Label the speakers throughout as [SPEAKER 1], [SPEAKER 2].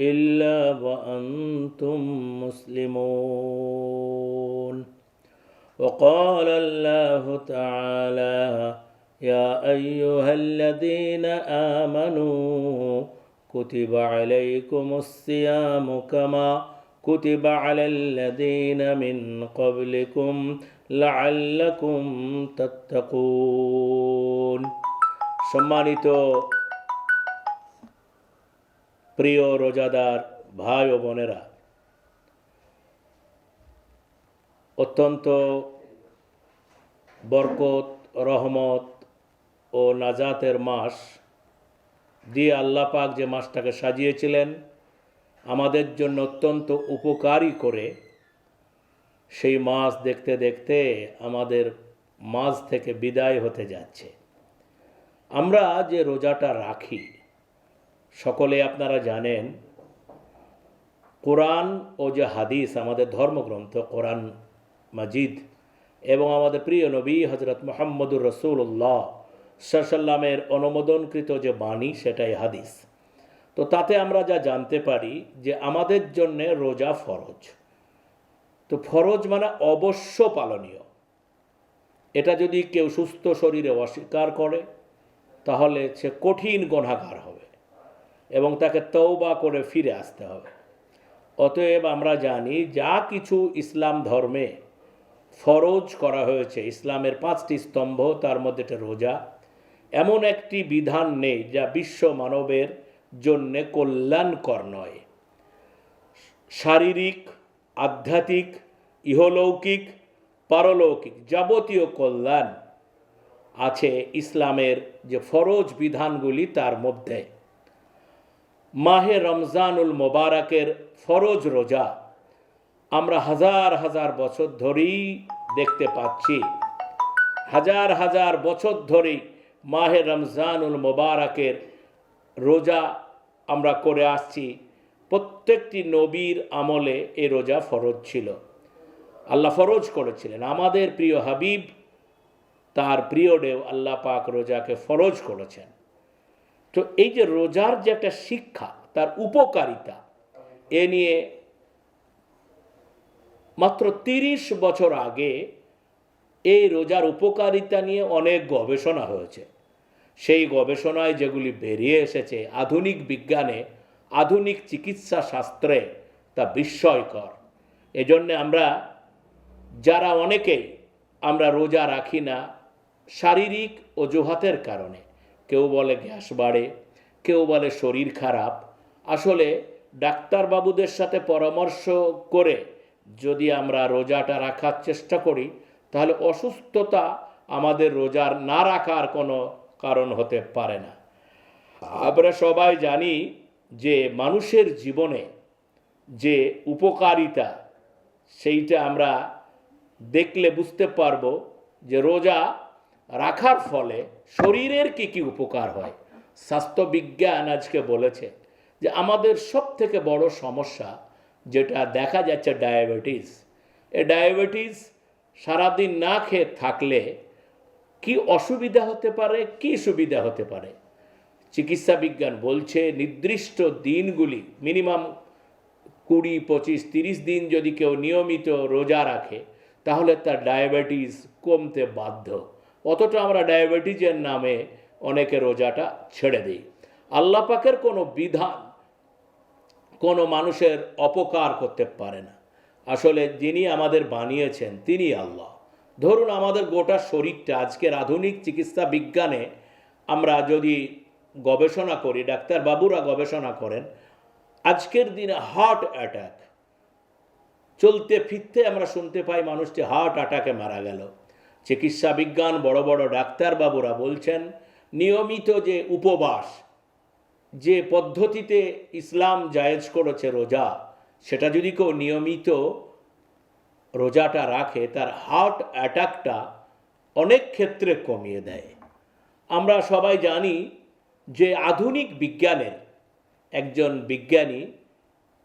[SPEAKER 1] إلا وأنتم مسلمون وقال الله تعالى يا أيها الذين آمنوا كتب عليكم الصيام كما كتب على الذين من قبلكم لعلكم تتقون সম্মানিত প্রিয় রোজাদার ভাই ও বোনেরা, অত্যন্ত বরকত, রহমত ও নাজাতের মাস দিয়ে আল্লাহ পাক যে মাসটাকে সাজিয়েছিলেন, আমাদের জন্য অত্যন্ত উপকারী করে সেই মাস দেখতে দেখতে আমাদের মাঝ থেকে বিদায় হতে যাচ্ছে। আমরা যে রোজাটা রাখি সকলে আপনারা জানেন, কোরআন ও যে হাদিস আমাদের ধর্মগ্রন্থ, কোরআন মাজিদ, এবং আমাদের প্রিয় নবী হজরত মোহাম্মদুর রসুল্লাহ সাল্লামের অনুমোদনকৃত যে বাণী, সেটাই হাদিস। তো তাতে আমরা যা জানতে পারি যে আমাদের জন্যে রোজা ফরজ। তো ফরজ মানে অবশ্য পালনীয়। এটা যদি কেউ সুস্থ শরীরে অস্বীকার করে, তাহলে সে কঠিন গণাগার হবে। এবং তাকে তৌবা করে ফিরে আসতে হবে। অতএব আমরা জানি যা কিছু ইসলাম ধর্মে ফরজ করা হয়েছে, ইসলামের পাঁচটি স্তম্ভ, তার মধ্যে একটা রোজা। এমন একটি বিধান নেই যা বিশ্ব মানবের জন্যে কল্যাণকর নয়। শারীরিক, আধ্যাত্মিক, ইহলৌকিক, পারলৌকিক যাবতীয় কল্যাণ আছে ইসলামের যে ফরজ বিধানগুলি তার মধ্যে। মাহে রমজানুল মোবারকের ফরজ রোজা আমরা হাজার হাজার বছর ধরেই দেখতে পাচ্ছি। হাজার হাজার বছর ধরেই মাহে রমজানুল মোবারকের রোজা আমরা করে আসছি। প্রত্যেকটি নবীর আমলে এ রোজা ফরজ ছিল। আল্লাহ ফরজ করেছিলেন। আমাদের প্রিয় হাবিব, তার প্রিয়ডেও আল্লাহ পাক রোজাকে ফরজ করেছেন। তো এই যে রোজার যে একটা শিক্ষা, তার উপকারিতা, এ নিয়ে মাত্র তিরিশ বছর আগে এই রোজার উপকারিতা নিয়ে অনেক গবেষণা হয়েছে। সেই গবেষণায় যেগুলি বেরিয়ে এসেছে আধুনিক বিজ্ঞানে, আধুনিক চিকিৎসা শাস্ত্রে, তা বিস্ময়কর। এজন্যে আমরা, যারা অনেকেই, আমরা রোজা রাখি না, শারীরিক অজুহাতের কারণে। কেউ বলে গ্যাস বাড়ে, কেউ বলে শরীর খারাপ। আসলে ডাক্তারবাবুদের সাথে পরামর্শ করে যদি আমরা রোজাটা রাখার চেষ্টা করি, তাহলে অসুস্থতা আমাদের রোজার না রাখার কোনো কারণ হতে পারে না। আমরা সবাই জানি যে মানুষের জীবনে যে উপকারিতা, সেইটা আমরা দেখলে বুঝতে পারব যে রোজা রাখার ফলে শরীরের কি কি উপকার হয়? স্বাস্থ্যবিজ্ঞান আজকে বলেছে যে আমাদের সব থেকে বড় সমস্যা যেটা দেখা যাচ্ছে ডায়াবেটিস, এ ডায়াবেটিস সারাদিন না খেয়ে থাকলে কি অসুবিধা হতে পারে, কি সুবিধা হতে পারে? চিকিৎসা বিজ্ঞান বলছে নির্দিষ্ট দিনগুলি মিনিমাম কুড়ি, পঁচিশ, তিরিশ দিন যদি কেউ নিয়মিত রোজা রাখে, তাহলে তার ডায়াবেটিস কমতে বাধ্য। অথচ আমরা ডায়াবেটিসের নামে অনেকে রোজাটা ছেড়ে দিই। আল্লাহ পাকের কোনো বিধান কোনো মানুষের অপকার করতে পারে না। আসলে যিনি আমাদের বানিয়েছেন তিনি আল্লাহ। ধরুন আমাদের গোটা শরীরটা, আজকের আধুনিক চিকিৎসা বিজ্ঞানে আমরা যদি গবেষণা করি, ডাক্তারবাবুরা গবেষণা করেন, আজকের দিনে হার্ট অ্যাটাক চলতে ফিরতে আমরা শুনতে পাই মানুষটি হার্ট অ্যাটাকে মারা গেল। চিকিৎসা বিজ্ঞান বড় বড় ডাক্তারবাবুরা বলছেন, নিয়মিত যে উপবাস, যে পদ্ধতিতে ইসলাম জায়েজ করেছে রোজা, সেটা যদি কেউ নিয়মিত রোজাটা রাখে, তার হার্ট অ্যাটাকটা অনেক ক্ষেত্রে কমিয়ে দেয়। আমরা সবাই জানি যে আধুনিক বিজ্ঞানের একজন বিজ্ঞানী,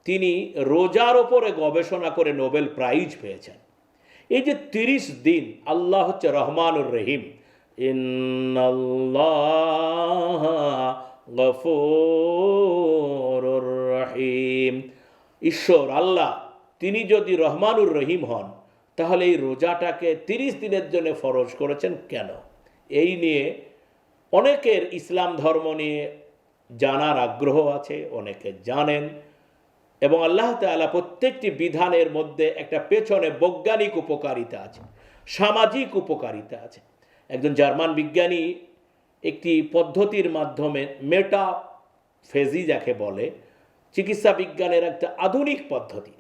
[SPEAKER 1] তিনি রোজার ওপরে গবেষণা করে নোবেল প্রাইজ পেয়েছেন। এই যে তিরিশ দিন আল্লাহ হচ্ছে রহমানুর রহিম। রহিম। ঈশ্বর, আল্লাহ, তিনি যদি রহমানুর রহিম হন, তাহলে এই রোজাটাকে তিরিশ দিনের জন্য ফরজ করেছেন কেন? এই নিয়ে অনেকের ইসলাম ধর্ম নিয়ে জানার আগ্রহ আছে, অনেকে জানেন। এবং আল্লাহ তাআলা প্রত্যেকটি বিধানের মধ্যে একটা পেছনে বৈজ্ঞানিক উপকারিতা আছে, সামাজিক উপকারিতা আছে। একজন জার্মান বিজ্ঞানী একটি পদ্ধতির মাধ্যমে মেটা ফেজি যাকে বলে, চিকিৎসা বিজ্ঞানের একটা আধুনিক পদ্ধতি।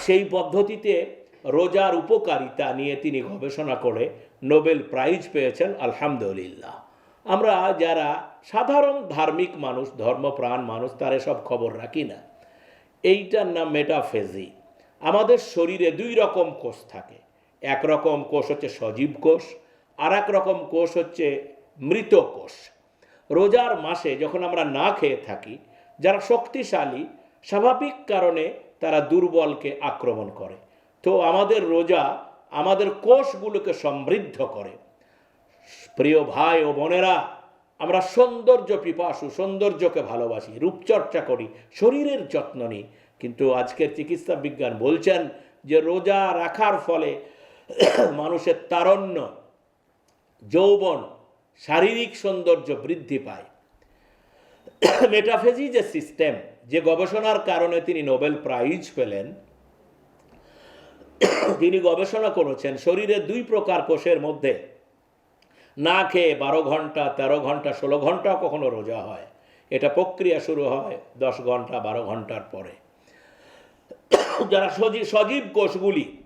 [SPEAKER 1] সেই পদ্ধতিতে রোজার উপকারিতা নিয়ে তিনি গবেষণা করে নোবেল প্রাইজ পেয়েছেন, আলহামদুলিল্লাহ। আমরা যারা সাধারণ ধার্মিক মানুষ, ধর্মপ্রাণ মানুষ, তার সব খবর রাখি না। এইটার নাম মেটাফেজি আমাদের শরীরে দুই রকম কোষ থাকে। এক রকম কোষ হচ্ছে সজীব কোষ আর এক রকম কোষ হচ্ছে মৃত কোষ। রোজার মাসে যখন আমরা না খেয়ে থাকি, যারা শক্তিশালী, স্বাভাবিক কারণে তারা দুর্বলকে আক্রমণ করে। তো আমাদের রোজা আমাদের কোষগুলোকে সমৃদ্ধ করে। প্রিয় ভাই ও বোনেরা আমরা সৌন্দর্য পিপাসু, সৌন্দর্যকে ভালোবাসি, রূপচর্চা করি, শরীরের যত্ন নিই। কিন্তু আজকের চিকিৎসা বিজ্ঞান বলছেন যে রোজা রাখার ফলে মানুষের তারণ্য, যৌবন, শারীরিক সৌন্দর্য বৃদ্ধি পায়। মেটাফেজি যে সিস্টেম যে গবেষণার কারণে তিনি নোবেল প্রাইজ পেলেন, তিনি গবেষণা করেছেন শরীরের দুই প্রকার কোষের মধ্যে না খেয়ে বারো ঘণ্টা, তেরো ঘণ্টা, ষোলো ঘণ্টা কখনো রোজা হয়। এটা প্রক্রিয়া শুরু হয় দশ ঘণ্টা, বারো ঘণ্টার পরে। যারা সজীব সজীব কোষগুলি,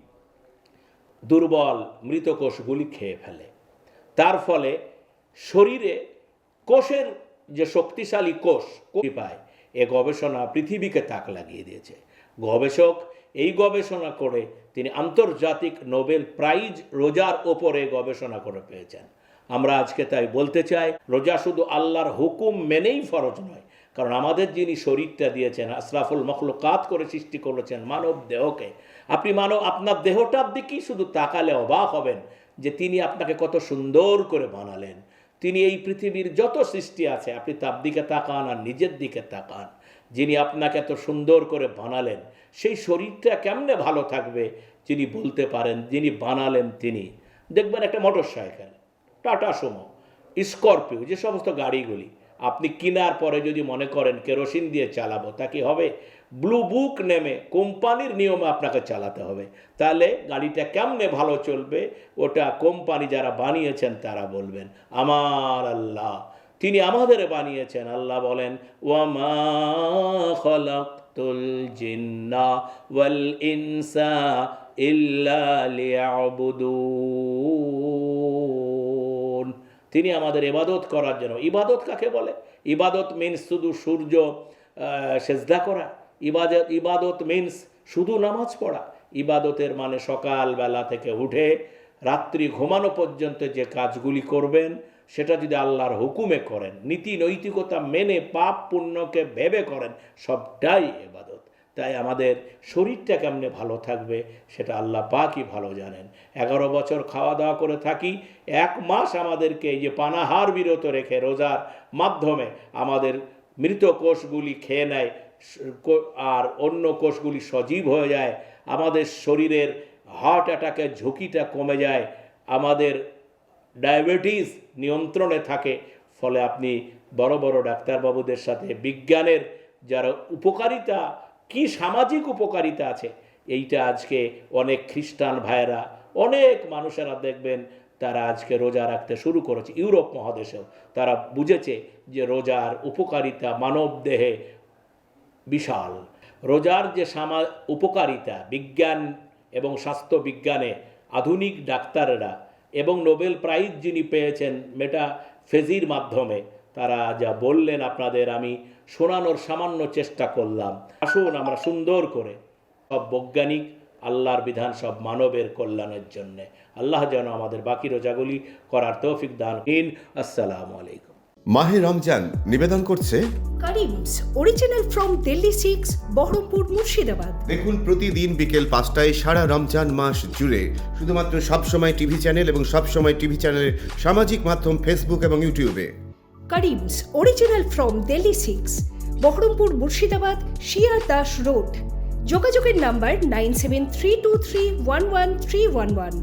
[SPEAKER 1] দুর্বল, মৃত কোষগুলি খেয়ে ফেলে। তার ফলে শরীরে কোষের যে শক্তিশালী কোষ কোষ পায়, এ গবেষণা পৃথিবীকে তাক লাগিয়ে দিয়েছে। গবেষক এই গবেষণা করে তিনি আন্তর্জাতিক নোবেল প্রাইজ রোজার ওপরে গবেষণা করে পেয়েছেন। আমরা আজকে তাই বলতে চাই, রোজা শুধু আল্লাহর হুকুম মেনেই ফরজ নয়, কারণ আমাদের যিনি শরীরটা দিয়েছেন, আশরাফুল মখলুকাত করে সৃষ্টি করেছেন মানব দেহকে, আপনি মানব, আপনার দেহটার দিকেই শুধু তাকালে অবাক হবেন যে তিনি আপনাকে কত সুন্দর করে বানালেন। তিনি এই পৃথিবীর যত সৃষ্টি আছে, আপনি তার দিকে তাকান আর নিজের দিকে তাকান। যিনি আপনাকে এত সুন্দর করে বানালেন, সেই শরীরটা কেমনে ভালো থাকবে, যিনি বলতে পারেন, যিনি বানালেন তিনি। দেখবেন একটা motorcycle Tata Sumo, Scorpio, যে সমস্ত গাড়িগুলি। আপনি কেনার পরে যদি মনে করেন কেরোসিন দিয়ে চালাবো, তা কি হবে? ব্লু বুক নেমে কোম্পানির নিয়মে আপনাকে চালাতে হবে। তাহলে গাড়িটা কেমনে ভালো চলবে, ওটা কোম্পানি যারা বানিয়েছেন তারা বলবেন, আমার আল্লাহ, তিনি আমাদের বানিয়েছেন। আল্লাহ বলেন, ওয়ামা ওয়াল ইনসা ইল্লা তিনি আমাদের ইবাদত করার জন্য। ইবাদত কাকে বলে? ইবাদত মিনস শুধু সূর্য সেজদা করা। ইবাদত ইবাদত মিনস শুধু নামাজ পড়া। ইবাদতের মানে সকালবেলা থেকে উঠে রাত্রি ঘুমানো পর্যন্ত যে কাজগুলি করবেন, সেটা যদি আল্লাহর হুকুমে করেন নীতি নৈতিকতা মেনে পাপ পুণ্যকে ভেবে করেন, সবটাই এবাদত তাই আমাদের শরীরটা কেমনে ভালো থাকবে সেটা আল্লাহ পাকই ভালো জানেন। এগারো বছর খাওয়া দাওয়া করে থাকি, এক মাস আমাদেরকে এই যে পানাহার বিরত রেখে রোজার মাধ্যমে আমাদের মৃত কোষগুলি খেয়ে নেয় আর অন্য কোষগুলি সজীব হয়ে যায়, আমাদের শরীরের হার্ট অ্যাটাকের ঝুঁকিটা কমে যায়, আমাদের ডায়াবেটিস নিয়ন্ত্রণে থাকে, ফলে আপনি বড় বড় ডাক্তারবাবুদের সাথে বিজ্ঞানের যারা উপকারিতা কি সামাজিক উপকারিতা আছে? এইটা আজকে অনেক খ্রিস্টান ভাইয়েরা, অনেক মানুষেরা দেখবেন তারা আজকে রোজা রাখতে শুরু করেছে, ইউরোপ মহাদেশেও। তারা বুঝেছে যে রোজার উপকারিতা মানব দেহে বিশাল। রোজার যে সামা, উপকারিতা, বিজ্ঞান এবং স্বাস্থ্য বিজ্ঞানে আধুনিক ডাক্তাররা এবং নোবেল প্রাইজ যিনি পেয়েছেন মেটা ফেজির মাধ্যমে তারা যা বললেন আপনাদের আমি শোনানোর সামান্য চেষ্টা করলাম। আসুন আমরা সুন্দর করে সব বৈজ্ঞানিক আল্লাহর বিধান সব মানবের কল্যাণের জন্যে। আল্লাহ যেন আমাদের বাকি রোজাগুলি করার তৌফিক দান ইন আসসালামু আলাইকুম।
[SPEAKER 2] মাহে রমজান নিবেদন করছে
[SPEAKER 3] Karim's original from Delhi six Baharampur Murshidabad
[SPEAKER 2] দেখুন প্রতিদিন বিকেল পাঁচটায় সারা রমজান মাস জুড়ে শুধুমাত্র সবসময় টিভি চ্যানেল এবং সবসময় টিভি চ্যানেলের সামাজিক মাধ্যম ফেসবুক এবং ইউটিউবে
[SPEAKER 3] Karim's original from Delhi six Baharampur Murshidabad Shiar Das road যোগাযোগের number nine seven three two three one one three one one